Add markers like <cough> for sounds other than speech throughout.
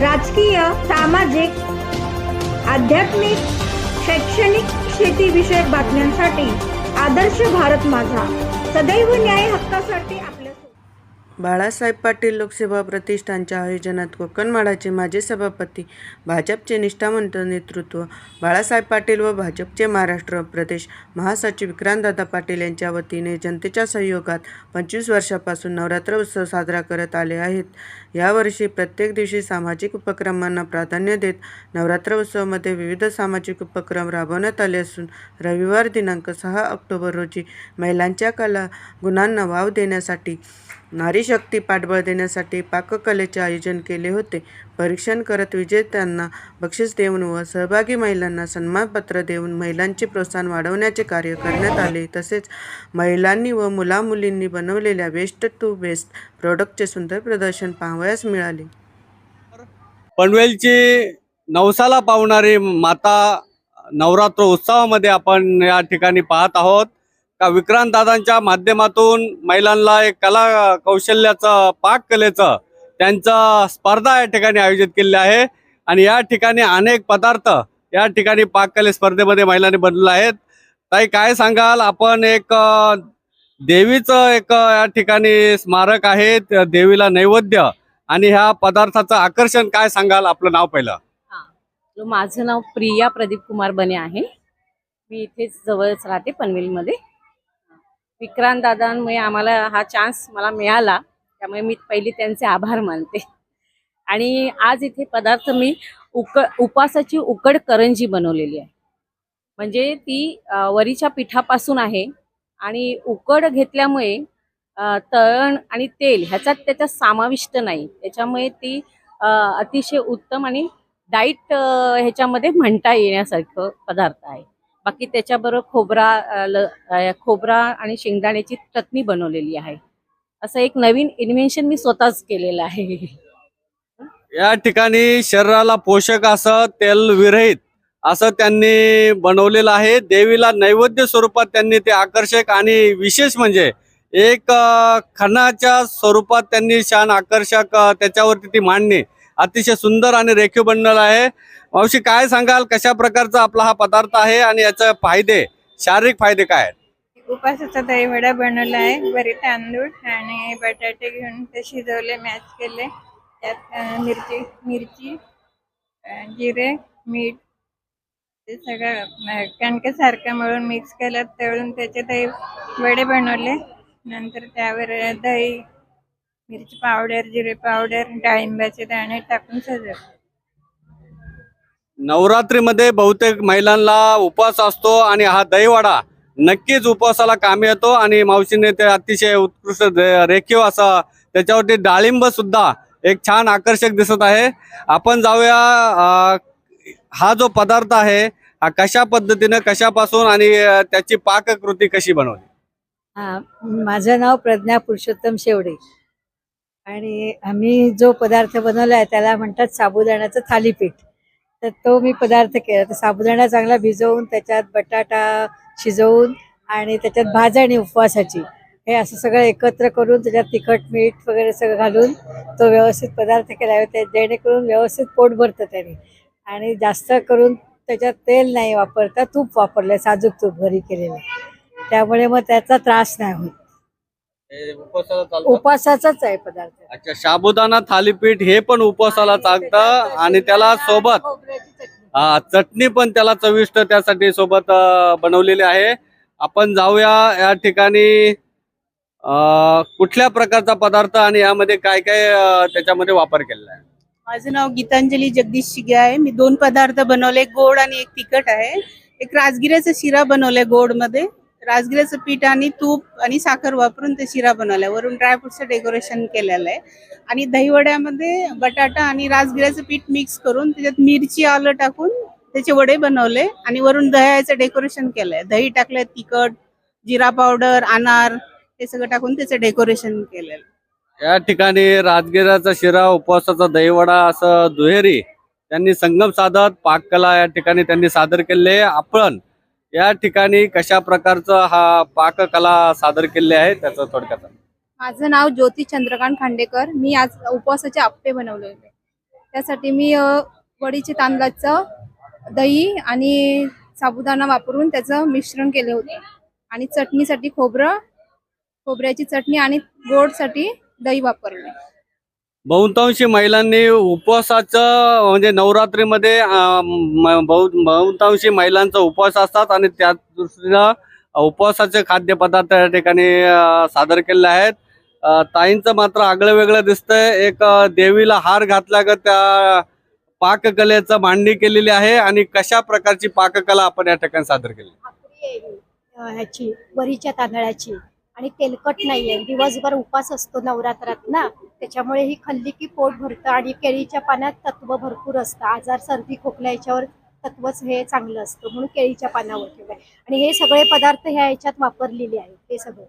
राजकीय सामाजिक आध्यात्मिक शैक्षणिक शेतीविषयक बातम्यांसाठी आदर्श भारत माझा. सदैव न्याय हक्कासाठी आपल्या बाळासाहेब पाटील लोकसेवा प्रतिष्ठानच्या आयोजनात कोकणमाळाचे माजी सभापती भाजपचे निष्ठावंत नेतृत्व बाळासाहेब पाटील व भाजपचे महाराष्ट्र प्रदेश महासचिव विक्रांतदादा पाटील यांच्या वतीने जनतेच्या सहयोगात पंचवीस वर्षापासून नवरात्र उत्सव साजरा करत आले आहेत. यावर्षी प्रत्येक दिवशी सामाजिक उपक्रमांना प्राधान्य देत नवरात्र उत्सवामध्ये विविध सामाजिक उपक्रम राबवण्यात आले असून रविवार दिनांक सहा ऑक्टोबर रोजी महिलांच्या कला गुणांना वाव देण्यासाठी नारी शक्ती पाठबळ देण्यासाठी पाककलेचे आयोजन केले होते. परीक्षण करत विजेत्यांना बक्षीस देऊन व सहभागी महिलांना सन्मानपत्र देऊन महिलांचे प्रोत्साहन वाढवण्याचे कार्य करण्यात आले. तसेच महिलांनी व मुलामुलींनी बनवलेल्या वेस्ट टू बेस्ट प्रोडक्टचे सुंदर प्रदर्शन पाहावयास मिळाले. पनवेलची नवसाला पावणारी माता नवरात्र उत्सवामध्ये आपण या ठिकाणी पाहत आहोत. का विक्रांत दादांच्या माध्यमातून महिलांना एक कला कौशल्याचं पाककलेचं त्यांचं स्पर्धा या ठिकाणी आयोजित केलेली आहे. आणि या ठिकाणी अनेक पदार्थ या ठिकाणी पाककले स्पर्धेमध्ये महिलांनी बनलेले आहेत. ताई काय सांगाल? आपण एक देवीचं एक या ठिकाणी स्मारक आहे. देवीला नैवेद्य आणि ह्या पदार्थाचं आकर्षण काय सांगाल? आपलं नाव पहिलं. माझं नाव प्रिया प्रदीप कुमार बने आहे. मी इथेच जवळच राहते पनवेलमध्ये. विक्रांत दादांमुळे आम्हाला हा चान्स मला मिळाला. त्यामुळे मी पहिले त्यांचे आभार मानते. आणि आज इथे पदार्थ मी उक उपासाची उकड करंजी बनवलेली आहे. म्हणजे ती वरीच्या पिठापासून आहे आणि उकड घेतल्यामुळे तळण आणि तेल ह्याचा त्याच्यात समाविष्ट नाही. त्याच्यामुळे ती अतिशय उत्तम आणि डाईट ह्याच्यामध्ये म्हणता येण्यासारखं पदार्थ आहे. बाकी त्याच्याबरोबर खोबरा ल- खोबरा आणि शेंगदाण्याची चटणी बनवलेली आहे. असं एक नवीन इन्व्हेन्शन मी स्वतःच केलेलं आहे. या ठिकाणी शरीराला पोषक असं तेल विरहित असं त्यांनी बनवलेलं आहे. देवीला नैवेद्य स्वरूपात त्यांनी ते आकर्षक आणि विशेष म्हणजे एक खणाच्या स्वरूपात त्यांनी छान आकर्षक त्याच्यावरती ती मांडणी अतिशय सुंदर आणि रेखीव बनलेलं आहे. मावशी काय सांगाल? कशा प्रकारचा आपला हा पदार्थ आहे आणि याचे फायदे शारीरिक फायदे काय आहेत? उपासाचा दहीवडा बनवला आहे. बरी तांदूळ आणि बटाटे घेऊन ते शिजवले मॅच केले. त्यात मिरची मिरची जिरे मीठ ते सगळं कणकेसारखं मळून मिक्स केलं तळून त्याचे दही वडे बनवले. नंतर त्यावर दही मिरची पावडर जिरे पावडर डाळिंबाचे दाणे टाकून सजवले. नवरात्रीमध्ये बहुतेक महिलांना उपवास असतो आणि हा दहीवडा नक्कीच उपवासाला काम येतो आणि मावशीने ते अतिशय उत्कृष्ट रेखीव असा त्याच्यावरती डाळिंब सुद्धा एक छान आकर्षक दिसत आहे. आपण जाऊया हा जो पदार्थ आहे हा कशा पद्धतीनं कशापासून आणि त्याची पाककृती कशी बनवली? हा माझं नाव प्रज्ञा पुरुषोत्तम शेवडे. आणि आम्ही जो पदार्थ बनवला आहे त्याला म्हणतात साबुदाण्याचं थालीपीठ. तर तो मी पदार्थ केला. तर साबुदाणा चांगला भिजवून त्याच्यात बटाटा शिजवून आणि त्याच्यात भाजणी उपवासाची. हे असं सगळं एकत्र करून त्याच्यात तिखट मीठ वगैरे सगळं घालून तो व्यवस्थित पदार्थ केला आहे ते जेणेकरून व्यवस्थित पोट भरतं त्याने. आणि जास्त करून त्याच्यात तेल नाही वापरता तूप वापरलं साजूक तूप घरी केलेलं. त्यामुळे मग त्याचा त्रास नाही होत? उपवासाचाच आहे पदार्थ. अच्छा साबुदाणा थालीपीठ हे पण उपवासाला चालतं आणि त्याला सोबत चटणी पण त्याला चविष्ट त्यासाठी सोबत बनवलेली आहे. आपण जाऊया या ठिकाणी कुठल्या प्रकारचा पदार्थ आणि यामध्ये काय काय त्याच्यामध्ये वापर केलेला आहे? माझं नाव गीतांजली जगदीश शिगे आहे. मी दोन पदार्थ बनवले एक गोड आणि एक तिखट आहे. एक राजगिऱ्याचा शिरा बनवलाय गोडमध्ये राजगिऱ्याचं पीठ आणि तूप आणि साखर वापरून ते शिरा बनवलाय. वरून ड्रायफ्रुटचं डेकोरेशन केलेलं आहे. आणि दहीवड्यामध्ये बटाटा आणि राजगिऱ्याचं पीठ मिक्स करून त्याच्यात मिरची आलं टाकून त्याचे वडे बनवले आणि वरून दह्याचं डेकोरेशन केलंय. दही टाकलंय तिखट जिरा पावडर अनार हे सगळं टाकून त्याचं डेकोरेशन केलेलं. या ठिकाणी राजगिराचा शिरा उपवासाचा दहीवडा असं दुहेरी त्यांनी संगम साधत पाककला या ठिकाणी त्यांनी सादर केले आपण या ठिकाणी कशा प्रकारचं हा पाककला सादर केलेली आहे त्याचं थोडक्यात माझं नाव ज्योती चंद्रकांत खांडेकर. मी आज उपवासाचे आप्पे बनवले होते त्यासाठी मी वडीचे तांदळाचं दही आणि साबुदाणा वापरून त्याचं मिश्रण केले होते. आणि चटणीसाठी खोबरं खोबऱ्याची चटणी आणि गोडसाठी दही वापरले. बहुतांशी महिलांनी उपवासाचं म्हणजे नवरात्रीमध्ये बहुतांशी महिलांचा उपवास असतात आणि त्या दृष्टीनं उपवासाचे खाद्यपदार्थ या ठिकाणी सादर केले आहेत. ताईंचं मात्र आगळं वेगळं दिसतंय. एक देवीला हार घातला का त्या पाककलेचं मांडणी केलेली आहे आणि कशा प्रकारची पाककला आपण या ठिकाणी सादर केली? ह्याची वरीच्या तांदळाची. आणि तेलकट नाहीये. दिवसभर उपास असतो नवरात्रात ना. त्याच्यामुळे ही खाल्ली की पोट भरतं आणि केळीच्या पाण्यात तत्व भरपूर असतं. आजार सर्दी खोकला याच्यावर तत्वच हे चांगलं असतं. म्हणून केळीच्या पानावर ठेवलंय. आणि हे सगळे पदार्थ ह्या याच्यात वापरलेले आहेत. हे सगळं.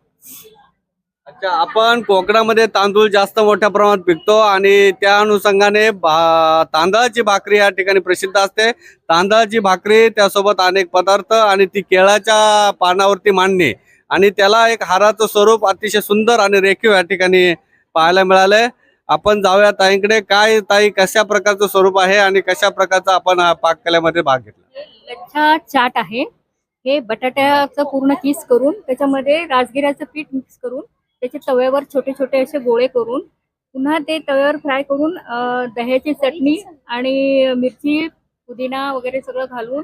अच्छा आपण कोकणामध्ये तांदूळ जास्त मोठ्या प्रमाणात पिकतो आणि त्या अनुषंगाने भा- तांदळाची भाकरी या ठिकाणी प्रसिद्ध असते. तांदळाची भाकरी त्यासोबत अनेक पदार्थ आणि ती केळाच्या पानावरती मांडणे आणि त्याला एक हाराचं स्वरूप अतिशय सुंदर आणि रेखीव या ठिकाणी पाहायला मिळालंय. आपण जाऊया ताईंकडे. काय ताई कशा प्रकारचं स्वरूप आहे आणि कशा प्रकारचा आपण पाककल्यामध्ये पाककलेमध्ये भाग घेतला? लच्छा चाट आहे. हे बटाट्याचं पूर्ण किस करून त्याच्यामध्ये राजगिऱ्याचं पीठ मिक्स करून त्याचे तव्यावर छोटे छोटे असे गोळे करून पुन्हा ते तव्यावर फ्राय करून दह्याची चटणी आणि मिरची पुदिना वगैरे सगळं घालून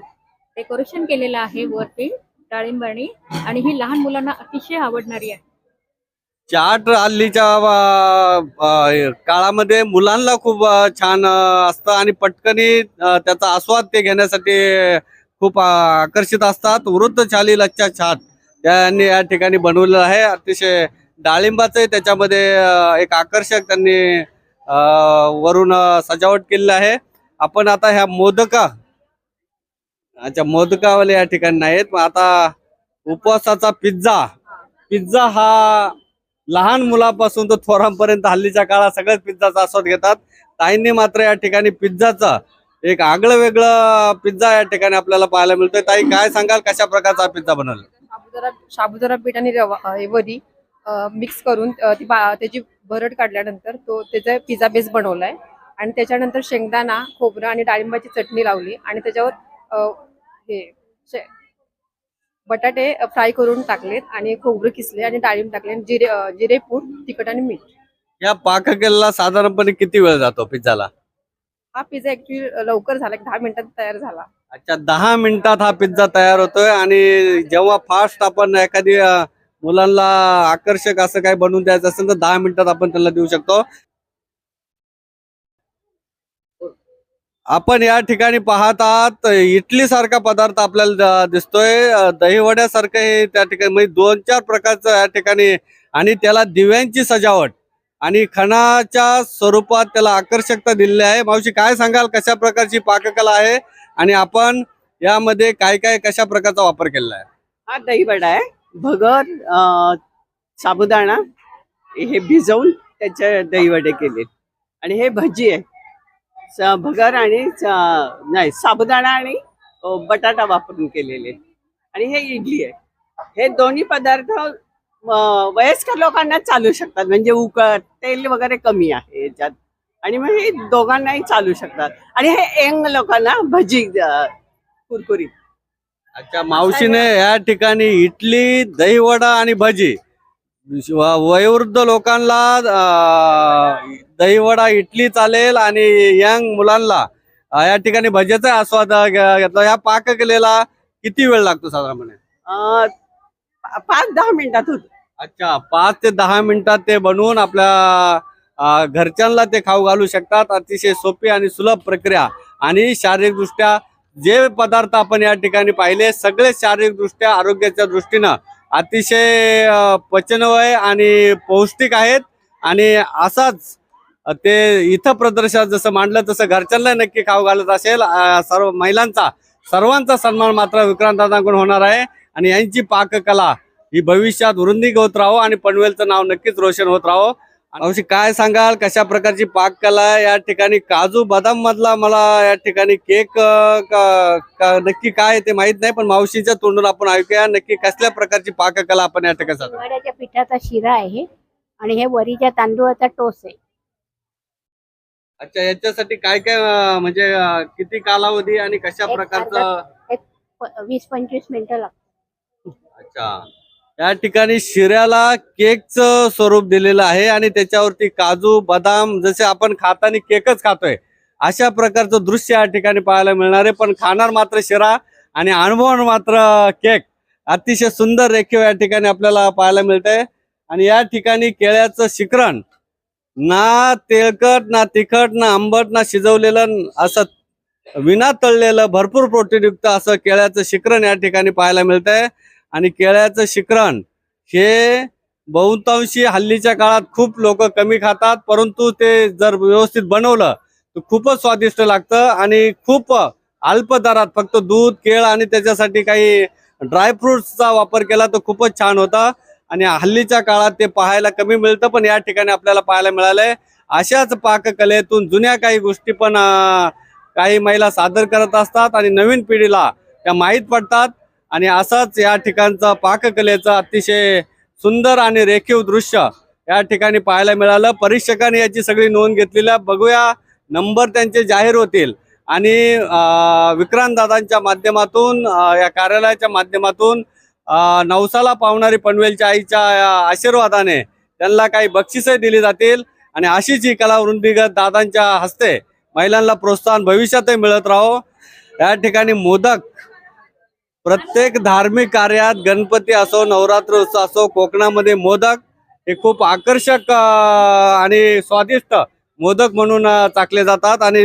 डेकोरेशन केलेलं आहे वरती. डाळिंबाणी आणि ही लहान मुलांना अतिशय आवडणारी आहे. चाट हल्लीच्या काळामध्ये मुलांना खूप छान असतं आणि पटकनी त्याचा आस्वाद ते घेण्यासाठी खूप आकर्षित असतात. वृद्ध छाली लच्चा छाट त्यांनी या ठिकाणी बनवलेलं आहे. अतिशय डाळिंबाचं त्याच्यामध्ये एक आकर्षक त्यांनी वरून सजावट केलेली आहे. आपण आता ह्या मोदका अच्छा मोदकावाले या ठिकाणी नाहीत. मग आता उपवासाचा पिझ्झा. पिझ्झा हा लहान मुलापासून तर थोरांपर्यंत हल्लीच्या काळात सगळ्याच पिझ्झाचा आस्वाद घेतात. ताईंनी मात्र या ठिकाणी पिझ्झाचा एक आगळं वेगळं पिझ्झा या ठिकाणी आपल्याला पाहायला मिळतोय. ताई काय सांगाल? कशा प्रकारचा पिझ्झा बनवला? साबुदाणा पीठ आणि रवा अ, वरी मिक्स करून ती त्याची भरड काढल्यानंतर तो त्याचा पिझ्झा बेस बनवलाय. आणि त्याच्यानंतर शेंगदाणा खोबरं आणि डाळिंबाची चटणी लावली. आणि त्याच्यावर हे बटाटे फ्राय करून टाकलेत आणि खोबरं किसले आणि डाळिंब टाकले आणि जिरे जिरे पूड तिखट आणि मीठ. या पाककलेला साधारणपणे किती वेळ जातो पिझ्झाला? हा पिझ्झा ऍक्च्युली लवकर झाला दहा मिनिटात तयार झाला. अच्छा दहा मिनिटात हा पिझ्झा तयार होतोय आणि जेव्हा फास्ट आपण एखादी मुलांना आकर्षक असं काही बनवून द्यायचं असेल तर दहा मिनिटात आपण त्याला देऊ शकतो. आपण या ठिकाणी पाहत आहात इडली सारखा पदार्थ आपल्याला दिसतोय. दहीवड्यासारखं हे त्या ठिकाणी म्हणजे दोन चार प्रकारचं या ठिकाणी आणि त्याला दिव्यांची सजावट. आणि खणाच्या स्वरूपात त्याला आकर्षकता दिलेली आहे. मावशी काय सांगाल? कशा प्रकारची पाककला आहे? आणि आपण यामध्ये काय काय कशा प्रकारचा वापर केलेला आहे? हा दहीवडा आहे. भगर साबुदाणा हे भिजवून त्याचे दहीवडे केले आणि हे भजी आहे. भगर आणि नाही साबुदाणा आणि बटाटा वापरून केलेले. आणि हे इडली आहे. हे दोन्ही पदार्थ वयस्कर लोकांना चालू शकतात. म्हणजे उकळ तेल वगैरे कमी आहे याच्यात. आणि मग हे दोघांनाही चालू शकतात. आणि हे यंग लोकांना भजी कुरकुरी कुरकुरीत. अच्छा मावशीने या ठिकाणी इडली दहीवडा आणि भजी. वयोवृद्ध लोकांना दहीवडा इडली चालेल आणि यंग मुलांना या ठिकाणी भजीचा आस्वाद घेतला. या पाक केलेला किती वेळ लागतो साधारणपणे? पाच दहा मिनिटात होत. अच्छा पाच ते दहा मिनिटात ते बनवून आपल्या घरच्यांना ते खाऊ घालू शकतात. अतिशय सोपी आणि सुलभ प्रक्रिया. आणि शारीरिक दृष्ट्या जे पदार्थ आपण या ठिकाणी पाहिले सगळे शारीरिक दृष्ट्या आरोग्याच्या दृष्टीनं अतिशय पचनवय आणि पौष्टिक आहेत. आणि असाच ते इथं प्रदर्शन जसं मांडलं तसं घरच्यांना नक्की खाऊ घालत असेल. सर्व महिलांचा सर्वांचा सन्मान मात्र विक्रांतदादांकडून होणार आहे. आणि यांची पाककला ही भविष्यात वृंदी होत राहो आणि पनवेलचं नाव नक्कीच रोशन होत राहो. मावशी काय सांगाल कशा प्रकारची पाककला आहे? या ठिकाणी काजू बदाम मधला मला या ठिकाणी केक अं, का- का- नक्की काय ते माहीत नाही पण मावशीच्या तोंडून आपण ऐकूया नक्की कसल्या प्रकारची पाककला आपण या ठिकाणी सादर करू. वड्याच्या पिठाचा शिरा आहे आणि हे वरीच्या तांदूळाचा टोस आहे अच्छा याच्यासाठी काय काय अं, म्हणजे अं, किती कालावधी आणि कशा एक प्रकारचं प- वीस पंचवीस मिनिटं लागतात अच्छा या ठिकाणी शिऱ्याला केकचं स्वरूप दिलेलं आहे आणि त्याच्यावरती काजू बदाम जसे आपण खातानी केकच खातोय अशा प्रकारचं दृश्य या ठिकाणी पाहायला मिळणार आहे. पण खाणार मात्र शिरा आणि अनुभवणार मात्र केक अतिशय सुंदर रेखीव या ठिकाणी आपल्याला पाहायला मिळतंय. आणि या ठिकाणी केळ्याचं शिकरण ना तेलकट ना तिखट ना आंबट ना शिजवलेलं असं विना तळलेलं भरपूर प्रोटीनयुक्त असं केळ्याचं शिकरण या ठिकाणी पाहायला मिळतंय. आणि केळ्याचं शिकरण हे बहुतांशी हल्लीच्या काळात खूप लोक कमी खातात परंतु ते जर व्यवस्थित बनवलं तर खूपच स्वादिष्ट लागतं आणि खूप अल्प दरात फक्त दूध केळ आणि त्याच्यासाठी काही ड्रायफ्रुट्सचा वापर केला तर खूपच छान होता. आणि हल्लीच्या काळात ते पाहायला कमी मिळतं पण या ठिकाणी आपल्याला पाहायला मिळालंय. अशाच पाककलेतून जुन्या काही गोष्टी पण काही महिला सादर करत असतात आणि नवीन पिढीला त्या माहीत पडतात. आणि असाच या ठिकाणचा पाककलेचा अतिशय सुंदर आणि रेखीव दृश्य या ठिकाणी पाहायला मिळालं. परीक्षकांनी याची सगळी नोंद घेतलेली आहे. बघूया नंबर त्यांचे जाहीर होतील. आणि विक्रांत दादांच्या माध्यमातून या कार्यालयाच्या माध्यमातून नवसाला पावणारी पनवेलच्या आईच्या आशीर्वादाने त्यांना काही बक्षिसं दिली जातील. आणि अशीच ही कलावृंदीगत दादांच्या हस्ते महिलांना प्रोत्साहन भविष्यातही मिळत राहो. या ठिकाणी मोदक प्रत्येक धार्मिक कार्यात गणपती असो नवरात्र उत्सव असो कोकणामध्ये मोदक हे खूप आकर्षक आणि स्वादिष्ट मोदक म्हणून चाकले जातात आणि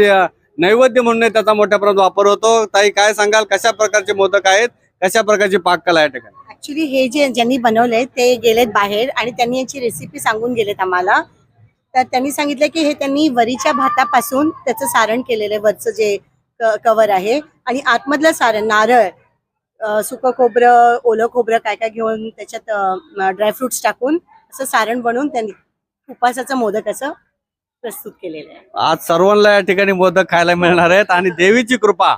नैवेद्य म्हणून त्याचा मोठ्या प्रमाणात वापर होतो. ताई काय सांगाल? कशा प्रकारचे मोदक आहेत? कशा प्रकारची पाककला आहे ठिकाणी ऍक्च्युली हे जे ज्यांनी बनवले ते गेलेत बाहेर आणि त्यांनी याची रेसिपी सांगून गेलेत आम्हाला. तर त्यांनी सांगितलं की हे त्यांनी वरीच्या भातापासून त्याचं सारण केलेलं आहे वरचं जे कवर आहे. आणि आतमधलं सारण नारळ सुकं खोबरं ओलं खोबरं काय काय घेऊन त्याच्यात ड्रायफ्रुट्स टाकून असं सारण बनवून त्यांनी उपासाचं मोदक असं प्रस्तुत केलेलं आहे. आज सर्वांना या ठिकाणी मोदक खायला मिळणार आहेत आणि देवीची कृपा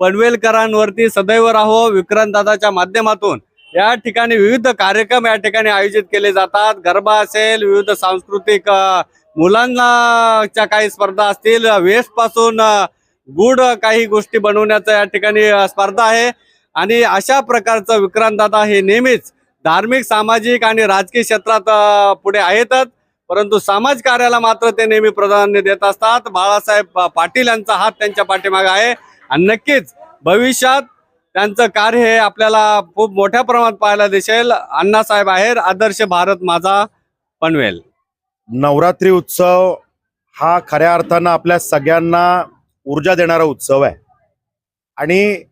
पनवेलकरांवरती सदैव राहो. विक्रांत दादाच्या माध्यमातून या ठिकाणी विविध कार्यक्रम या ठिकाणी आयोजित केले जातात. गरबा असेल विविध सांस्कृतिक अ, मुलांना काही स्पर्धा असतील वेस्टपासून गुड काही गोष्टी बनवण्याचा या ठिकाणी स्पर्धा आहे. आणि अशा प्रकारचं विक्रांत दादा हे नेहमीच धार्मिक सामाजिक आणि राजकीय क्षेत्रात पुढे आहेतच. परंतु समाज कार्याला मात्र ते नेहमी प्राधान्य देत असतात. बाळासाहेब पाटील यांचा हात त्यांच्या पाठीमागे आहे. आणि नक्कीच भविष्यात त्यांचं कार्य हे आपल्याला खूप मोठ्या प्रमाणात पाहायला दिसेल. अण्णासाहेब आहेर आदर्श भारत माझा पनवेल. नवरात्री उत्सव हा खऱ्या अर्थानं आपल्या सगळ्यांना ऊर्जा देणारा उत्सव आहे. आणि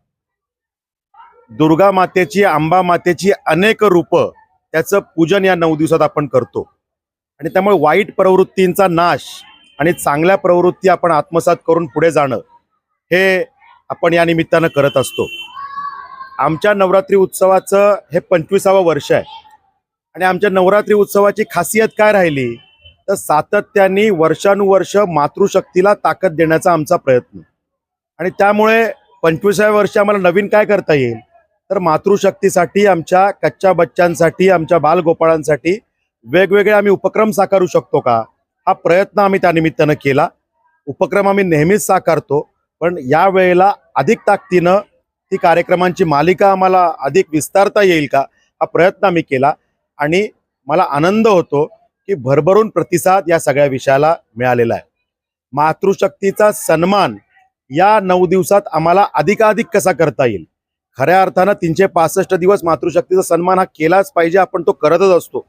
दुर्गा मातेची आंबा मातेची अनेक रूपं त्याचं पूजन या नऊ दिवसात आपण करतो. आणि त्यामुळे वाईट प्रवृत्तींचा नाश आणि चांगल्या प्रवृत्ती आपण आत्मसात करून पुढे जाणं हे आपण या निमित्तानं करत असतो. आमच्या नवरात्री उत्सवाचं हे पंचवीसावं वर्ष आहे. आणि आमच्या नवरात्री उत्सवाची खासियत काय राहिली? तर सातत्याने वर्षानुवर्ष मातृशक्तीला ताकद देण्याचा आमचा प्रयत्न. आणि त्यामुळे पंचवीसाव्या वर्षी आम्हाला नवीन काय करता येईल? तर मातृशक्तीसाठी आमच्या कच्च्या बच्चांसाठी आमच्या बालगोपाळांसाठी वेगवेगळे आम्ही उपक्रम साकारू शकतो का? हा प्रयत्न आम्ही त्यानिमित्तानं केला. उपक्रम आम्ही नेहमीच साकारतो पण या वेळेला अधिक ताकदीनं ती कार्यक्रमांची मालिका आम्हाला अधिक विस्तारता येईल का? हा प्रयत्न आम्ही केला आणि मला आनंद होतो की भरभरून प्रतिसाद या सगळ्या विषयाला मिळालेला आहे. मातृशक्तीचा सन्मान या नऊ दिवसात आम्हाला अधिकाधिक कसा करता येईल? खऱ्या अर्थानं तीनशे पासष्ट दिवस मातृशक्तीचा सन्मान हा केलाच पाहिजे आपण तो करतच असतो.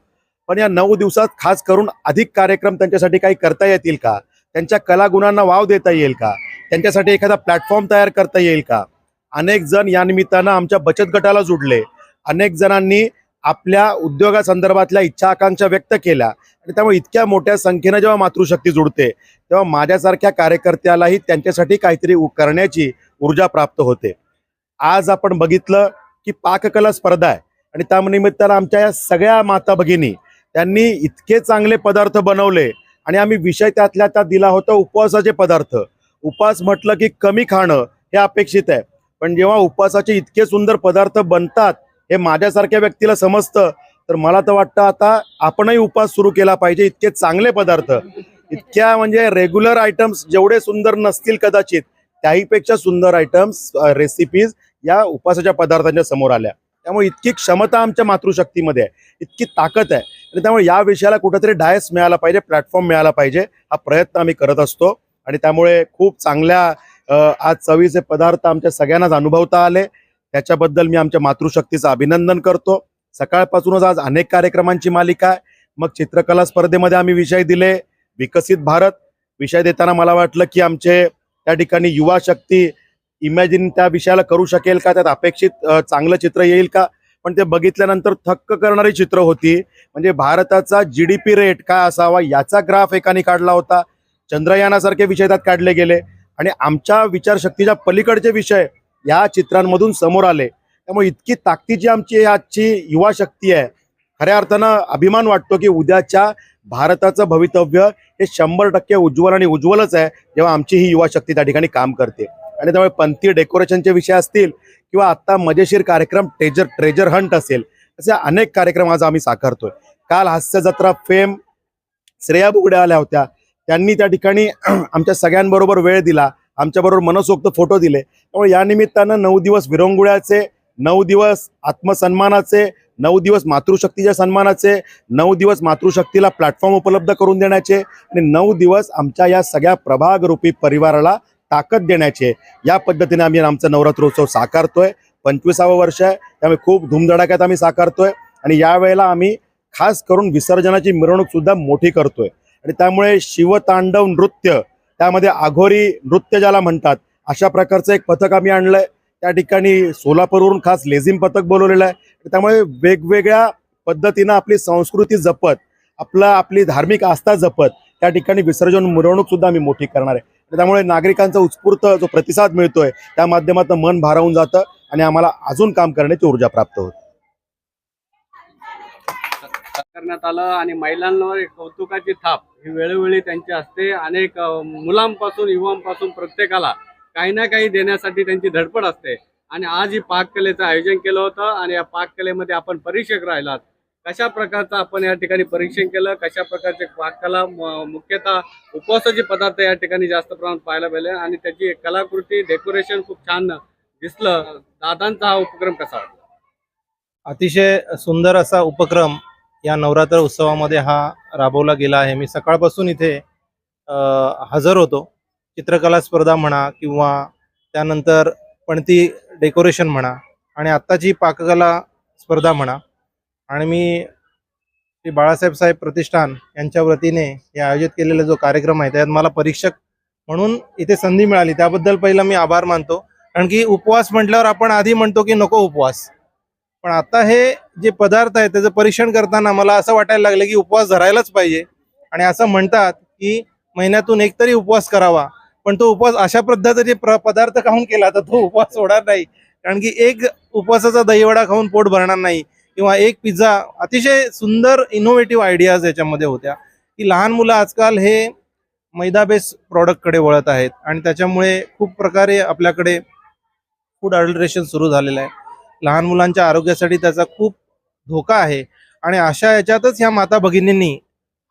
पण या नऊ दिवसात खास करून अधिक कार्यक्रम त्यांच्यासाठी काही करता येतील का? त्यांच्या कलागुणांना वाव देता येईल का? त्यांच्यासाठी एखादा प्लॅटफॉर्म तयार करता येईल का? अनेक जण या निमित्तानं आमच्या बचत गटाला जुडले. अनेक जणांनी आपल्या उद्योगासंदर्भातल्या इच्छा आकांक्षा व्यक्त केल्या. आणि त्यामुळे इतक्या मोठ्या संख्येनं जेव्हा मातृशक्ती जुडते तेव्हा माझ्यासारख्या कार्यकर्त्यालाही त्यांच्यासाठी काहीतरी करण्याची ऊर्जा प्राप्त होते. आज आपण बघितलं की पाककला स्पर्धा आहे. आणि त्या निमित्तानं आमच्या या सगळ्या माता भगिनी त्यांनी इतके चांगले पदार्थ बनवले. आणि आम्ही विषय त्यातल्या त्यात दिला होता उपवासाचे पदार्थ. उपवास म्हटलं की कमी खाणं हे अपेक्षित आहे. पण जेव्हा उपवासाचे इतके सुंदर पदार्थ बनतात हे माझ्यासारख्या व्यक्तीला समजतं तर मला तर वाटतं आता आपणही उपवास सुरू केला पाहिजे. इतके चांगले पदार्थ इतक्या म्हणजे रेग्युलर आयटम्स जेवढे सुंदर नसतील कदाचित त्याहीपेक्षा सुंदर आयटम्स रेसिपीज या उपासाच्या पदार्थांच्या समोर आल्या. त्यामुळे इतकी क्षमता आमच्या मातृशक्तीमध्ये आहे. इतकी ताकद आहे. आणि त्यामुळे या विषयाला कुठेतरी डायस मिळाला पाहिजे प्लॅटफॉर्म मिळाला पाहिजे हा प्रयत्न आम्ही करत असतो. आणि त्यामुळे खूप चांगल्या आज चवीचे पदार्थ आमच्या सगळ्यांनाच अनुभवता आले. त्याच्याबद्दल मी आमच्या मातृशक्तीचं अभिनंदन करतो. सकाळपासूनच आज अनेक कार्यक्रमांची मालिका आहे. मग चित्रकला स्पर्धेमध्ये आम्ही विषय दिले. विकसित भारत. विषय देताना मला वाटलं की आमचे त्या ठिकाणी युवा शक्ती इमॅजिन त्या विषयाला करू शकेल का? त्यात अपेक्षित चांगलं चित्र येईल का? पण ते बघितल्यानंतर थक्क करणारी चित्र होती. म्हणजे भारताचा जी डी पी रेट काय असावा याचा ग्राफ एकाने काढला होता. चंद्रयानासारखे विषय त्यात काढले गेले. आणि आमच्या विचारशक्तीच्या पलीकडचे विषय या चित्रांमधून समोर आले. त्यामुळे इतकी ताकदीची आमची आजची युवा शक्ती आहे. खऱ्या अर्थानं अभिमान वाटतो की उद्याच्या भारताचं भवितव्य हे शंभर टक्के उज्ज्वल आणि उज्ज्वलच आहे जेव्हा आमची ही युवा शक्ती त्या ठिकाणी काम करते. आणि त्यामुळे पंथी डेकोरेशनचे विषय असतील किंवा आत्ता मजेशीर कार्यक्रम ट्रेजर ट्रेजर हंट असेल असे अनेक कार्यक्रम आज आम्ही साकारतोय. काल हास्य जत्रा फेम श्रेया बुगडे आल्या होत्या. त्यांनी त्या ठिकाणी <clears throat> आमच्या सगळ्यांबरोबर वेळ दिला. आमच्याबरोबर मनसोक्त फोटो दिले. त्यामुळे या निमित्तानं नऊ दिवस विरंगुळ्याचे नऊ दिवस आत्मसन्मानाचे नऊ दिवस मातृशक्तीच्या सन्मानाचे नऊ दिवस मातृशक्तीला प्लॅटफॉर्म उपलब्ध करून देण्याचे आणि नऊ दिवस आमच्या या सगळ्या प्रभागरूपी परिवाराला ताकद देण्याचे. या पद्धतीने आम्ही आमचा नवरात्रोत्सव साकारतोय. पंचवीसावं वर्ष आहे. त्यामुळे खूप धूमधडाक्यात आम्ही साकारतोय. आणि यावेळेला आम्ही खास करून विसर्जनाची मिरवणूक सुद्धा मोठी करतोय. आणि त्यामुळे शिवतांडव नृत्य त्यामध्ये आघोरी नृत्य ज्याला म्हणतात अशा प्रकारचं एक पथक आम्ही आणलंय. त्या ठिकाणी सोलापूरवरून खास लेझिम पथक बोलवलेलं आहे. त्यामुळे वेगवेगळ्या पद्धतीनं आपली संस्कृती जपत आपला आपली धार्मिक आस्था जपत त्या ठिकाणी विसर्जन मिरवणूक सुद्धा आम्ही मोठी करणार आहे. त्यामुळे नागरिकांचा उत्स्फूर्त जो प्रतिसाद मिळतोय त्या माध्यमातून मन भारावून जातं आणि आम्हाला अजून काम करण्याची ऊर्जा प्राप्त होते. करण्यात आलं आणि महिलांवर एक कौतुकाची थाप ही वेळोवेळी त्यांची असते अनेक मुलांपासून युवांपासून प्रत्येकाला काही ना काही देण्यासाठी त्यांची धडपड असते. आणि आज ही पाककलेचं आयोजन केलं होतं आणि या पाककलेमध्ये आपण परीक्षक राहिलात. कशा प्रकारचं आपण या ठिकाणी परीक्षण केलं? कशा प्रकारचे पाककला मुख्यतः उपवासाचे पदार्थ या ठिकाणी जास्त प्रमाणात पाहायला मिळाले आणि त्याची कलाकृती डेकोरेशन खूप छान दिसलं. दादांचा हा उपक्रम कसा वाटला? अतिशय सुंदर असा उपक्रम या नवरात्र उत्सवामध्ये हा राबवला गेला आहे. मी सकाळपासून इथे हजर होतो. चित्रकला स्पर्धा म्हणा किंवा त्यानंतर पणती डेकोरेशन म्हणा आणि आत्ताची पाककला स्पर्धा म्हणा आणि मी श्री बाळासाहेब साहेब प्रतिष्ठान यांच्या वतीने हे आयोजित केलेला जो कार्यक्रम आहे त्यात मला परीक्षक म्हणून इथे संधी मिळाली. त्याबद्दल पहिला मी आभार मानतो. कारण की उपवास म्हटल्यावर आपण आधी म्हणतो की नको उपवास. पण आता हे जे पदार्थ आहेत त्याचं परीक्षण करताना मला असं वाटायला लागलं की उपवास धरायलाच पाहिजे. आणि असं म्हणतात की महिन्यातून एक तरी उपवास करावा. पण तो उपवास अशा पद्धतीने प्र पदार्थ खाऊन केला तर तो उपवास होणार नाही. कारण की एक उपवासाचा दहीवडा खाऊन पोट भरणार नाही. किंवा एक पिझ्झा अतिशय सुंदर इनोव्हेटिव्ह आयडियाज याच्यामध्ये होत्या. की लहान मुलं आजकाल हे मैदा बेस प्रॉडक्टकडे वळत आहेत. आणि त्याच्यामुळे खूप प्रकारे आपल्याकडे फूड अल्ट्रेशन सुरू झालेलं आहे. लहान मुलांच्या आरोग्यासाठी त्याचा खूप धोका आहे. आणि अशा याच्यातच ह्या माता भगिनींनी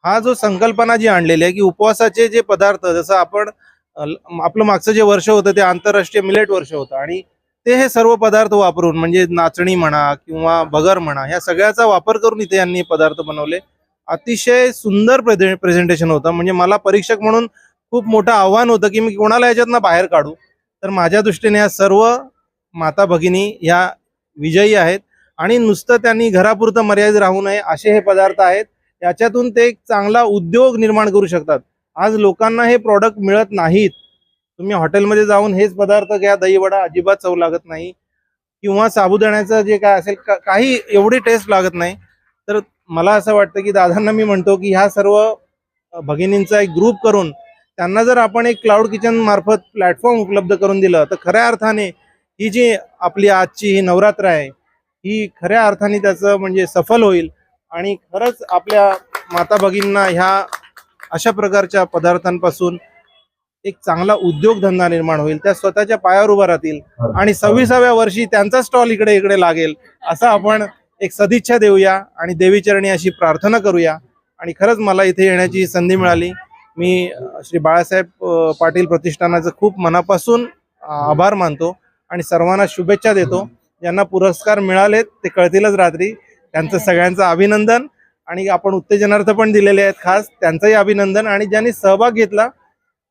हा जो संकल्पना जी आणलेली आहे की उपवासाचे जे पदार्थ जसं आपण आपलं मागचं जे वर्ष होतं ते आंतरराष्ट्रीय मिलेट वर्ष होतं आणि ते हे सर्व पदार्थ वापरून म्हणजे नाचणी म्हणा किंवा भगर म्हणा ह्या सगळ्याचा वापर करून इथे यांनी पदार्थ बनवले. अतिशय सुंदर प्रेझे प्रेझेंटेशन होतं. म्हणजे मला परीक्षक म्हणून खूप मोठं आव्हान होतं की मी कोणाला याच्यातनं बाहेर काढू. तर माझ्या दृष्टीने या सर्व माता भगिनी ह्या विजयी आहेत आणि नुसतं त्यांनी घरापुरतं मर्यादित राहू नये असे हे पदार्थ आहेत. याच्यातून ते एक चांगला उद्योग निर्माण करू शकतात. आज लोकांना हे प्रॉडक्ट मिळत नाहीत. तुम्ही हॉटेलमध्ये जाऊन हेच पदार्थ घ्या दहीवडा अजिबात चव लागत नाही. किंवा साबुदाण्याचं जे काय असेल का- काही एवढी टेस्ट लागत नाही. तर मला असं वाटतं की दादांना मी म्हणतो की ह्या सर्व भगिनींचा एक ग्रुप करून त्यांना जर आपण एक क्लाउड किचन मार्फत प्लॅटफॉर्म उपलब्ध करून दिलं तर खऱ्या अर्थाने ही जी आपली आजची ही नवरात्र आहे ही खऱ्या अर्थाने त्याचं म्हणजे सफल होईल. आणि खरंच आपल्या माता भगिनींना ह्या अशा प्रकारच्या पदार्थांपासून एक चांगला उद्योगधंदा निर्माण होईल त्या स्वतःच्या पायावर उभा राहतील आणि सव्वीसाव्या वर्षी त्यांचा स्टॉल इकडे इकडे लागेल असं आपण एक सदिच्छा देऊया आणि देवीचरणी अशी प्रार्थना करूया. आणि खरंच मला इथे येण्याची संधी मिळाली. मी श्री बाळासाहेब पाटील प्रतिष्ठानाचं खूप मनापासून आभार मानतो आणि सर्वांना शुभेच्छा देतो. ज्यांना पुरस्कार मिळालेत ते कळतीलच रात्री. त्यांचं सगळ्यांचं अभिनंदन. आणि आपण उत्तेजनार्थ पण दिलेले आहेत खास. त्यांचंही अभिनंदन. आणि ज्यांनी सहभाग घेतला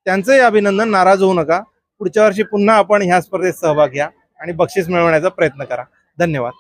त्यांचंही अभिनंदन. नाराज होऊ नका. पुढच्या वर्षी पुन्हा आपण ह्या स्पर्धेत सहभाग घ्या आणि बक्षीस मिळवण्याचा प्रयत्न करा. धन्यवाद.